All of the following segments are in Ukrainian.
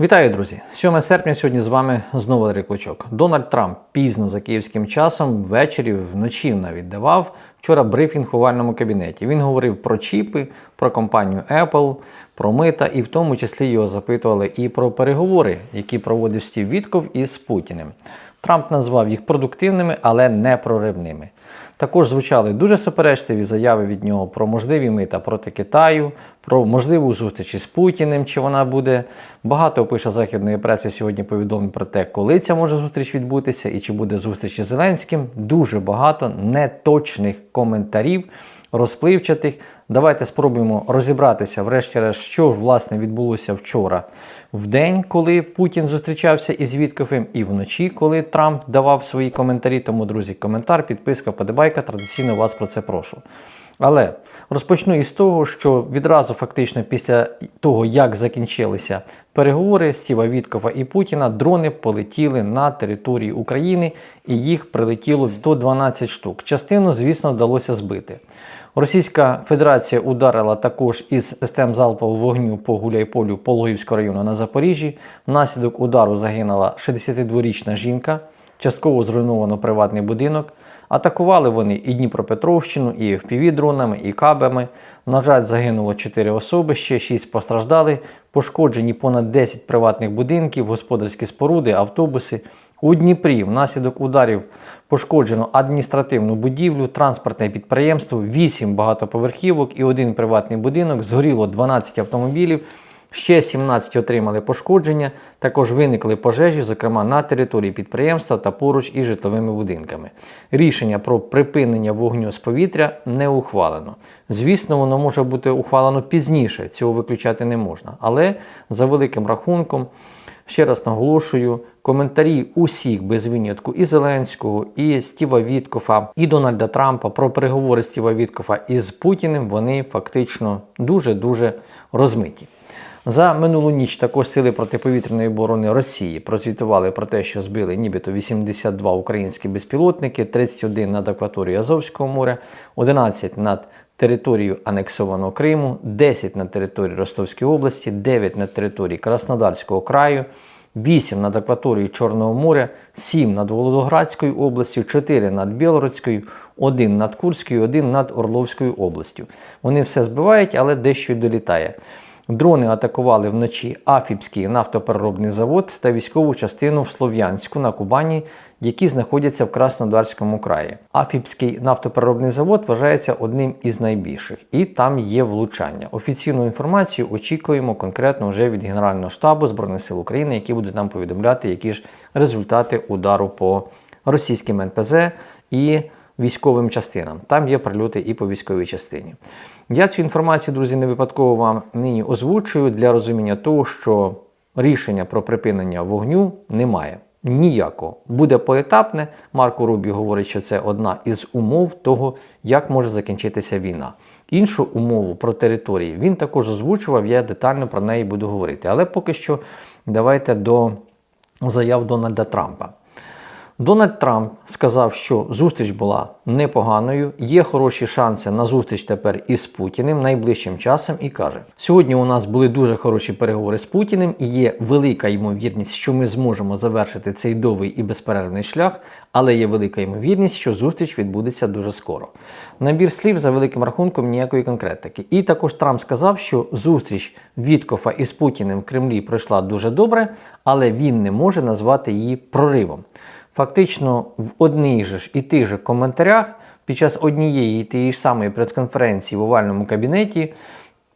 Вітаю, друзі! 7 серпня сьогодні з вами знову Клочок. Дональд Трамп пізно за київським часом, ввечері, вночі навіть давав вчора брифінг у овальному кабінеті. Він говорив про чіпи, про компанію Apple, про мита, і в тому числі його запитували і про переговори, які проводив Стів Вітков із Путіним. Трамп назвав їх продуктивними, але не проривними. Також звучали дуже суперечливі заяви від нього про можливі мита проти Китаю, про можливу зустріч із Путіним, чи вона буде. Багато пише західної преси сьогодні повідомлень про те, коли ця може зустріч відбутися і чи буде зустріч із Зеленським. Дуже багато неточних коментарів, розпливчатих. Давайте спробуємо розібратися, врешті-решт, що власне відбулося вчора в день, коли Путін зустрічався із Вітковим, і вночі, коли Трамп давав свої коментарі. Тому, друзі, коментар, підписка, подобайка. Традиційно вас про це прошу. Але розпочну із того, що відразу фактично після того, як закінчилися переговори Стіва Віткова і Путіна, дрони полетіли на територію України і їх прилетіло 112 штук. Частину, звісно, вдалося збити. Російська Федерація ударила також із систем залпового вогню по Гуляйполю Пологівського району на Запоріжжі. Внаслідок удару загинула 62-річна жінка, частково зруйновано приватний будинок. Атакували вони і Дніпропетровщину, і FPV-дронами, і кабами. На жаль, загинуло 4 особи, ще 6 постраждали. Пошкоджені понад 10 приватних будинків, господарські споруди, автобуси. У Дніпрі внаслідок ударів пошкоджено адміністративну будівлю, транспортне підприємство, 8 багатоповерхівок і один приватний будинок. Згоріло 12 автомобілів. Ще 17 отримали пошкодження, також виникли пожежі, зокрема на території підприємства та поруч із житловими будинками. Рішення про припинення вогню з повітря не ухвалено. Звісно, воно може бути ухвалено пізніше, цього виключати не можна. Але за великим рахунком, ще раз наголошую, коментарі усіх без винятку і Зеленського, і Стіва Віткофа, і Дональда Трампа про переговори Стіва Віткофа із Путіним, вони фактично дуже-дуже розмиті. За минулу ніч також сили протиповітряної оборони Росії прозвітували про те, що збили нібито 82 українські безпілотники, 31 над акваторією Азовського моря, 11 над територією анексованого Криму, 10 на території Ростовської області, 9 на території Краснодарського краю, 8 над акваторією Чорного моря, 7 над Володоградською областю, 4 над Білородською, 1 над Курською, 1 над Орловською областю. Вони все збивають, але дещо й долітає. Дрони атакували вночі Афіпський нафтопереробний завод та військову частину в Слов'янську на Кубані, які знаходяться в Краснодарському краї. Афіпський нафтопереробний завод вважається одним із найбільших, і там є влучання. Офіційну інформацію очікуємо конкретно вже від Генерального штабу Збройних сил України, які будуть нам повідомляти, які ж результати удару по російським НПЗ і військовим частинам. Там є прильоти і по військовій частині. Я цю інформацію, друзі, не випадково вам нині озвучую для розуміння того, що рішення про припинення вогню немає. Ніякого. Буде поетапне. Марко Рубі говорить, що це одна із умов того, як може закінчитися війна. Іншу умову про території він також озвучував, я детально про неї буду говорити. Але поки що давайте до заяв Дональда Трампа. Дональд Трамп сказав, що зустріч була непоганою, є хороші шанси на зустріч тепер із Путіним найближчим часом і каже: сьогодні у нас були дуже хороші переговори з Путіним, і є велика ймовірність, що ми зможемо завершити цей довгий і безперервний шлях, але є велика ймовірність, що зустріч відбудеться дуже скоро. Набір слів за великим рахунком ніякої конкретики. І також Трамп сказав, що зустріч Віткофа із Путіним в Кремлі пройшла дуже добре, але він не може назвати її проривом. Фактично в одних же і тих же коментарях під час однієї тієї ж самої прес-конференції в овальному кабінеті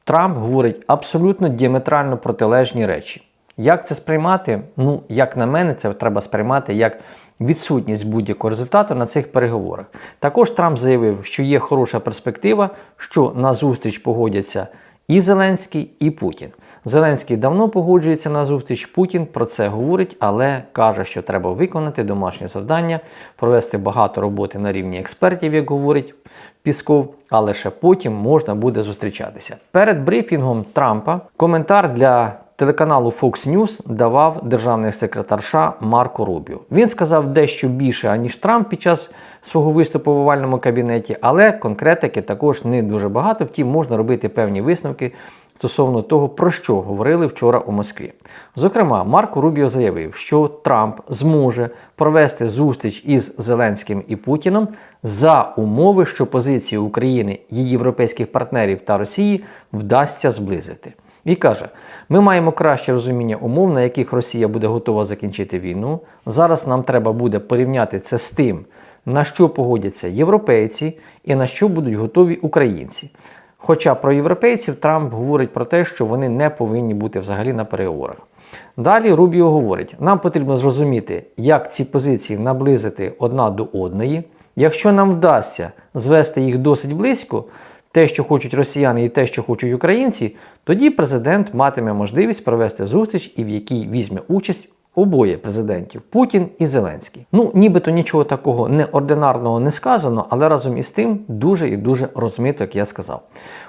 Трамп говорить абсолютно діаметрально протилежні речі. Як це сприймати? Ну, як на мене, це треба сприймати як відсутність будь-якого результату на цих переговорах. Також Трамп заявив, що є хороша перспектива, що на зустріч погодяться і Зеленський, і Путін. Зеленський давно погоджується на зустріч. Путін про це говорить, але каже, що треба виконати домашнє завдання, провести багато роботи на рівні експертів, як говорить Пісков, а лише потім можна буде зустрічатися. Перед брифінгом Трампа коментар для телеканалу Fox News давав державний секретар США Марко Рубіо. Він сказав дещо більше, аніж Трамп під час свого виступу в овальному кабінеті, але конкретики також не дуже багато. Втім, можна робити певні висновки стосовно того, про що говорили вчора у Москві. Зокрема, Марко Рубіо заявив, що Трамп зможе провести зустріч із Зеленським і Путіном за умови, що позиції України, її європейських партнерів та Росії вдасться зблизити. І каже: ми маємо краще розуміння умов, на яких Росія буде готова закінчити війну. Зараз нам треба буде порівняти це з тим, на що погодяться європейці і на що будуть готові українці. Хоча про європейців Трамп говорить про те, що вони не повинні бути взагалі на переговорах. Далі Рубіо говорить: нам потрібно зрозуміти, як ці позиції наблизити одна до одної. Якщо нам вдасться звести їх досить близько, те, що хочуть росіяни, і те, що хочуть українці, тоді президент матиме можливість провести зустріч, і в якій візьме участь обоє президентів Путін і Зеленський. Ну, нібито нічого такого неординарного не сказано, але разом із тим дуже і дуже розмито, як я сказав.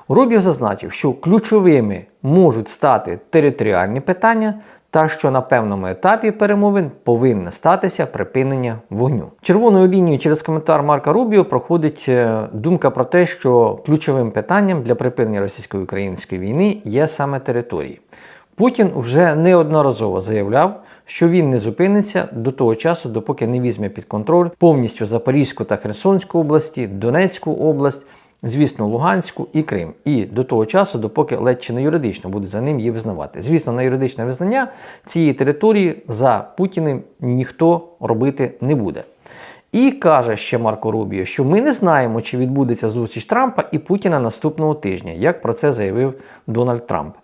Рубів зазначив, що ключовими можуть стати територіальні питання. Та що на певному етапі перемовин повинне статися припинення вогню. Червоною лінією через коментар Марка Рубіо проходить е, думка про те, що ключовим питанням для припинення російсько-української війни є саме території. Путін вже неодноразово заявляв, що він не зупиниться до того часу, допоки не візьме під контроль повністю Запорізьку та Херсонську області, Донецьку область, звісно, Луганську і Крим. І до того часу, допоки ледь чи не юридично буде за ним її визнавати. Звісно, на юридичне визнання цієї території за Путіним ніхто робити не буде. І каже ще Марко Рубіо, що ми не знаємо, чи відбудеться зустріч Трампа і Путіна наступного тижня, як про це заявив Дональд Трамп.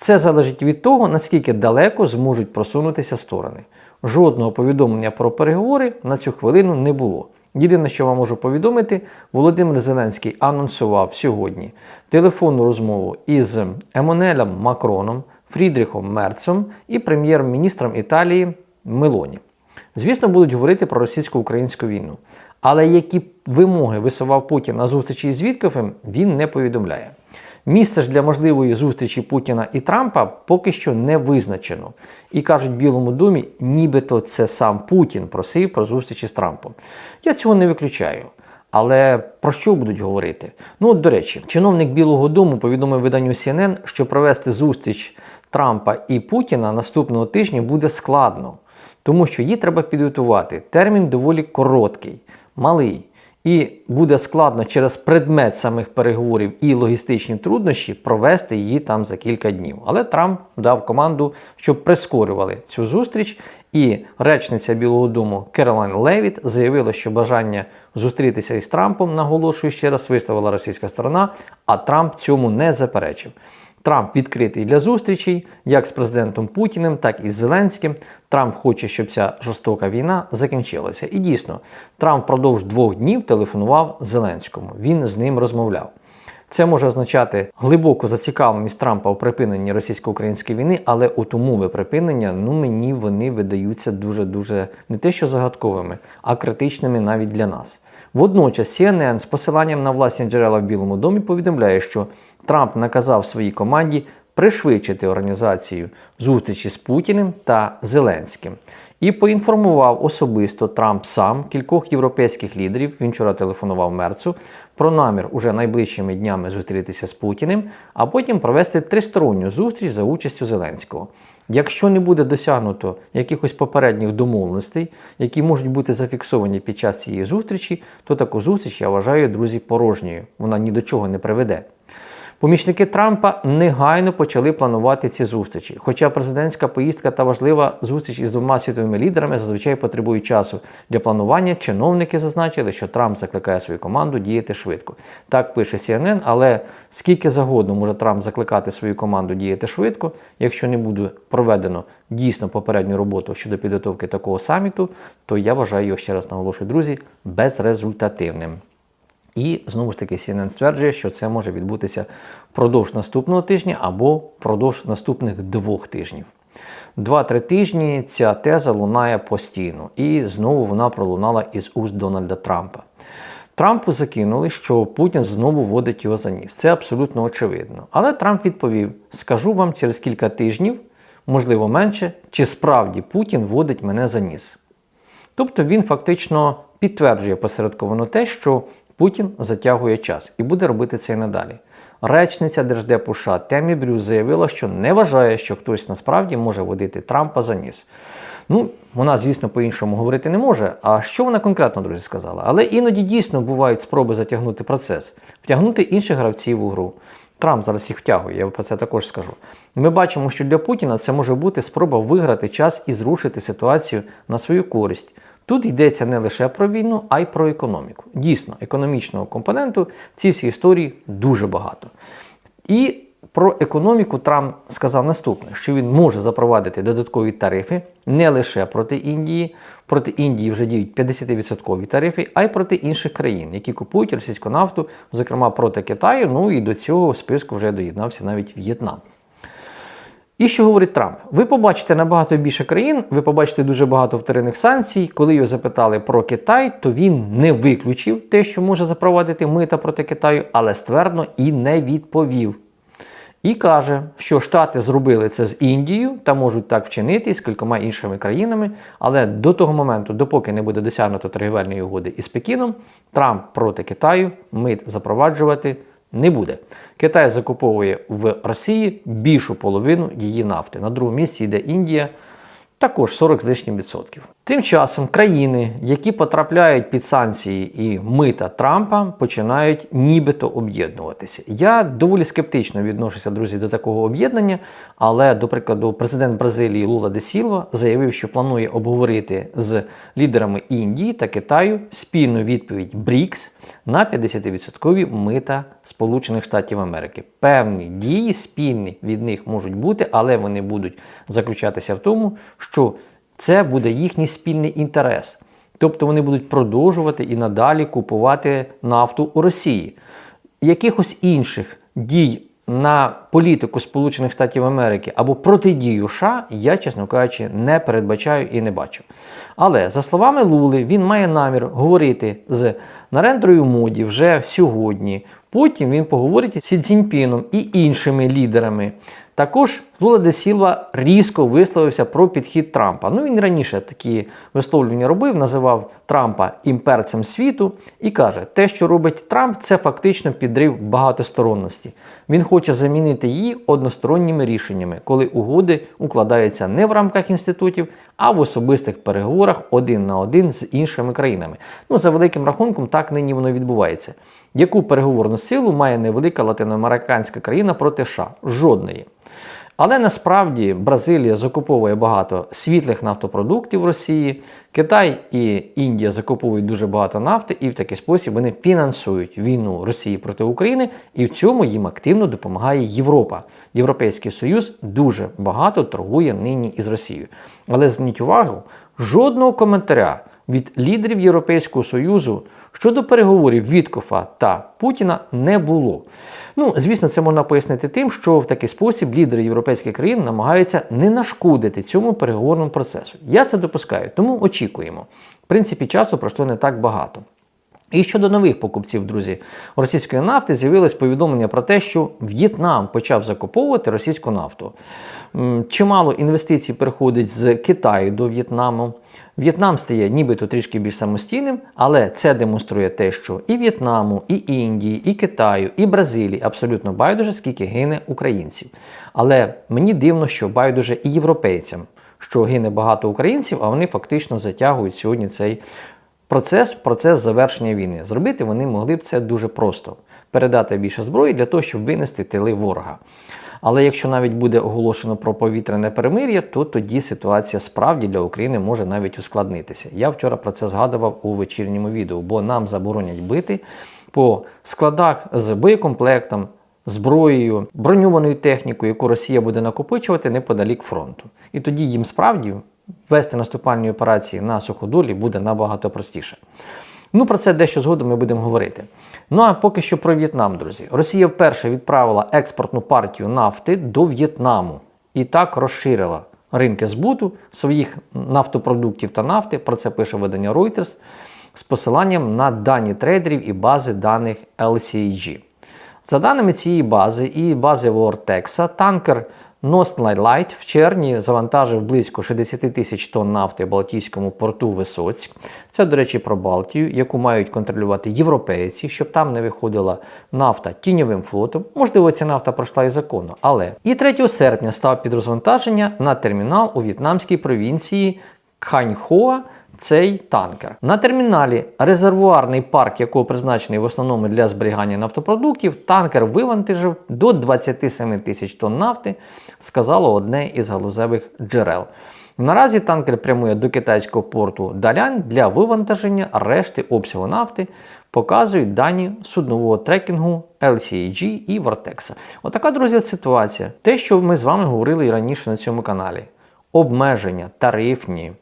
Це залежить від того, наскільки далеко зможуть просунутися сторони. Жодного повідомлення про переговори на цю хвилину не було. Єдине, що вам можу повідомити, Володимир Зеленський анонсував сьогодні телефонну розмову із Емонелем Макроном, Фрідріхом Мерцем і прем'єр-міністром Італії Мелоні. Звісно, будуть говорити про російсько-українську війну. Але які вимоги висував Путін на зустрічі з Віткофем, він не повідомляє. Місце ж для можливої зустрічі Путіна і Трампа поки що не визначено. І кажуть в Білому домі, нібито це сам Путін просив про зустрічі з Трампом. Я цього не виключаю. Але про що будуть говорити? Ну, от, до речі, чиновник Білого Дому повідомив виданню CNN, що провести зустріч Трампа і Путіна наступного тижня буде складно, тому що її треба підготувати. Термін доволі короткий, малий. І буде складно через предмет самих переговорів і логістичні труднощі провести її там за кілька днів. Але Трамп дав команду, щоб прискорювали цю зустріч. І речниця Білого Дому Керолайн Левіт заявила, що бажання зустрітися із Трампом, наголошую ще раз, виставила російська сторона, а Трамп цьому не заперечив. Трамп відкритий для зустрічей як з президентом Путіним, так і з Зеленським. Трамп хоче, щоб ця жорстока війна закінчилася. І дійсно, Трамп впродовж двох днів телефонував Зеленському. Він з ним розмовляв. Це може означати глибоку зацікавленість Трампа у припиненні російсько-української війни, але от умови припинення, ну мені вони видаються дуже-дуже не те, що загадковими, а критичними навіть для нас. Водночас CNN з посиланням на власні джерела в Білому домі повідомляє, що Трамп наказав своїй команді пришвидшити організацію зустрічі з Путіним та Зеленським. І поінформував особисто Трамп сам кількох європейських лідерів. Він вчора телефонував Мерцу про намір уже найближчими днями зустрітися з Путіним, а потім провести тристоронню зустріч за участю Зеленського. Якщо не буде досягнуто якихось попередніх домовленостей, які можуть бути зафіксовані під час цієї зустрічі, то таку зустріч я вважаю, друзі, порожньою. Вона ні до чого не приведе. Помічники Трампа негайно почали планувати ці зустрічі. Хоча президентська поїздка та важлива зустріч із двома світовими лідерами зазвичай потребують часу для планування, чиновники зазначили, що Трамп закликає свою команду діяти швидко. Так пише CNN, але скільки загодно може Трамп закликати свою команду діяти швидко, якщо не буде проведено дійсно попередню роботу щодо підготовки такого саміту, то я вважаю його ще раз наголошую, друзі, безрезультативним. І знову ж таки CNN стверджує, що це може відбутися впродовж наступного тижня або впродовж наступних двох тижнів. Два-три тижні ця теза лунає постійно, і знову вона пролунала із уст Дональда Трампа. Трампу закинули, що Путін знову водить його за ніс. Це абсолютно очевидно. Але Трамп відповів: скажу вам через кілька тижнів, можливо менше, чи справді Путін водить мене за ніс. Тобто він фактично підтверджує посередковано те, що Путін затягує час і буде робити це і надалі. Речниця Держдепу США Темі Брю заявила, що не вважає, що хтось насправді може водити Трампа за ніс. Ну, вона, звісно, по-іншому говорити не може. А що вона конкретно, друзі, сказала? Але іноді дійсно бувають спроби затягнути процес, втягнути інших гравців у гру. Трамп зараз їх втягує, я про це також скажу. Ми бачимо, що для Путіна це може бути спроба виграти час і зрушити ситуацію на свою користь. Тут йдеться не лише про війну, а й про економіку. Дійсно, економічного компоненту в цій всій історії дуже багато. І про економіку Трамп сказав наступне: що він може запровадити додаткові тарифи не лише проти Індії. Проти Індії вже діють 50% тарифи, а й проти інших країн, які купують російську нафту, зокрема проти Китаю. Ну і до цього списку вже доєднався навіть В'єтнам. І що говорить Трамп? Ви побачите набагато більше країн, ви побачите дуже багато вторинних санкцій. Коли його запитали про Китай, то він не виключив те, що може запровадити мита проти Китаю, але ствердно і не відповів. І каже, що Штати зробили це з Індією та можуть так вчинити з кількома іншими країнами, але до того моменту, допоки не буде досягнуто торгівельної угоди із Пекіном, Трамп проти Китаю мит запроваджувати не буде. Китай закуповує в Росії більшу половину її нафти. На другому місці йде Індія, також 40 з лишнім відсотків. Тим часом країни, які потрапляють під санкції і мита Трампа, починають нібито об'єднуватися. Я доволі скептично відношуся, друзі, до такого об'єднання, але, до прикладу, президент Бразилії Лула де Сілва заявив, що планує обговорити з лідерами Індії та Китаю спільну відповідь БРІКС на 50% мита Сполучених Штатів Америки. Певні дії спільні від них можуть бути, але вони будуть заключатися в тому, що це буде їхній спільний інтерес. Тобто вони будуть продовжувати і надалі купувати нафту у Росії. Якихось інших дій на політику Сполучених Штатів Америки або протидію США я, чесно кажучи, не передбачаю і не бачу. Але за словами Лули, він має намір говорити з Нарендрою Моді вже сьогодні. Потім він поговорить з Сі Цзіньпіном і іншими лідерами. Також Лула де Сілва різко висловився про підхід Трампа. Ну він раніше такі висловлювання робив, називав Трампа імперцем світу і каже, те, що робить Трамп, це фактично підрив багатосторонності. Він хоче замінити її односторонніми рішеннями, коли угоди укладаються не в рамках інститутів, а в особистих переговорах один на один з іншими країнами. Ну, за великим рахунком, так нині воно відбувається. Яку переговорну силу має невелика латиноамериканська країна проти США? Жодної. Але насправді Бразилія закуповує багато світлих нафтопродуктів в Росії, Китай і Індія закуповують дуже багато нафти, і в такий спосіб вони фінансують війну Росії проти України, і в цьому їм активно допомагає Європа. Європейський Союз дуже багато торгує нині із Росією. Але зверніть увагу, жодного коментаря від лідерів Європейського Союзу щодо переговорів Віткофа та Путіна не було. Ну, звісно, це можна пояснити тим, що в такий спосіб лідери європейських країн намагаються не нашкодити цьому переговорному процесу. Я це допускаю, тому очікуємо. В принципі, часу пройшло не так багато. І щодо нових покупців, друзі, російської нафти з'явилось повідомлення про те, що В'єтнам почав закуповувати російську нафту. Чимало інвестицій переходить з Китаю до В'єтнаму. В'єтнам стає нібито трішки більш самостійним, але це демонструє те, що і В'єтнаму, і Індії, і Китаю, і Бразилії абсолютно байдуже, скільки гине українців. Але мені дивно, що байдуже і європейцям, що гине багато українців, а вони фактично затягують сьогодні цей процес, процес завершення війни. Зробити вони могли б це дуже просто: передати більше зброї для того, щоб винести тили ворога. Але якщо навіть буде оголошено про повітряне перемир'я, то тоді ситуація справді для України може навіть ускладнитися. Я вчора про це згадував у вечірньому відео, бо нам заборонять бити по складах з боєкомплектом, зброєю, броньованою технікою, яку Росія буде накопичувати неподалік фронту. І тоді їм справді вести наступальні операції на суходолі буде набагато простіше. Ну, про це дещо згодом ми будемо говорити. Ну а поки що про В'єтнам, друзі. Росія вперше відправила експортну партію нафти до В'єтнаму і так розширила ринки збуту своїх нафтопродуктів та нафти. Про це пише видання Reuters з посиланням на дані трейдерів і бази даних LCAG. За даними цієї бази і бази Vortex, танкер Ностлайлайт в червні завантажив близько 60 тисяч тонн нафти в Балтійському порту Висоцьк. Це, до речі, про Балтію, яку мають контролювати європейці, щоб там не виходила нафта тіньовим флотом. Можливо, ця нафта пройшла і законно, але і 3 серпня став під розвантаження на термінал у в'єтнамській провінції Кханьхоа цей танкер. На терміналі резервуарний парк, якого призначений в основному для зберігання нафтопродуктів, танкер вивантажив до 27 тисяч тонн нафти, сказало одне із галузевих джерел. Наразі танкер прямує до китайського порту Далянь для вивантаження решти обсягу нафти, показують дані суднового трекінгу LCAG і Vortex. Отака, друзі, ситуація. Те, що ми з вами говорили і раніше на цьому каналі. Обмеження тарифні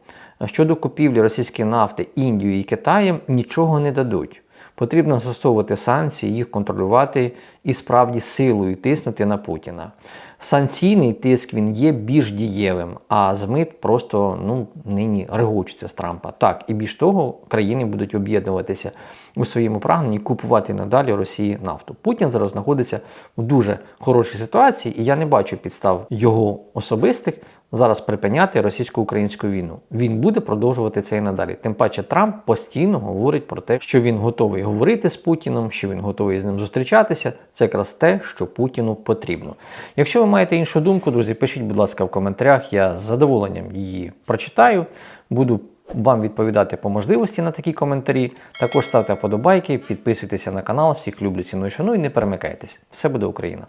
щодо купівлі російської нафти Індією і Китаєм нічого не дадуть. Потрібно застосовувати санкції, їх контролювати і справді силою тиснути на Путіна. Санкційний тиск він є більш дієвим, а змит просто ну, нині регочуться з Трампа. Так, і більш того, країни будуть об'єднуватися у своєму прагненні купувати надалі Росії нафту. Путін зараз знаходиться в дуже хорошій ситуації, і я не бачу підстав його особистих зараз припиняти російсько-українську війну. Він буде продовжувати це і надалі. Тим паче Трамп постійно говорить про те, що він готовий говорити з Путіном, що він готовий з ним зустрічатися. Це якраз те, що Путіну потрібно. Якщо ви маєте іншу думку, друзі, пишіть, будь ласка, в коментарях. Я з задоволенням її прочитаю. Буду вам відповідати по можливості на такі коментарі. Також ставте вподобайки, підписуйтеся на канал. Всіх люблю, ціную, шану і не перемикайтесь. Все буде Україна!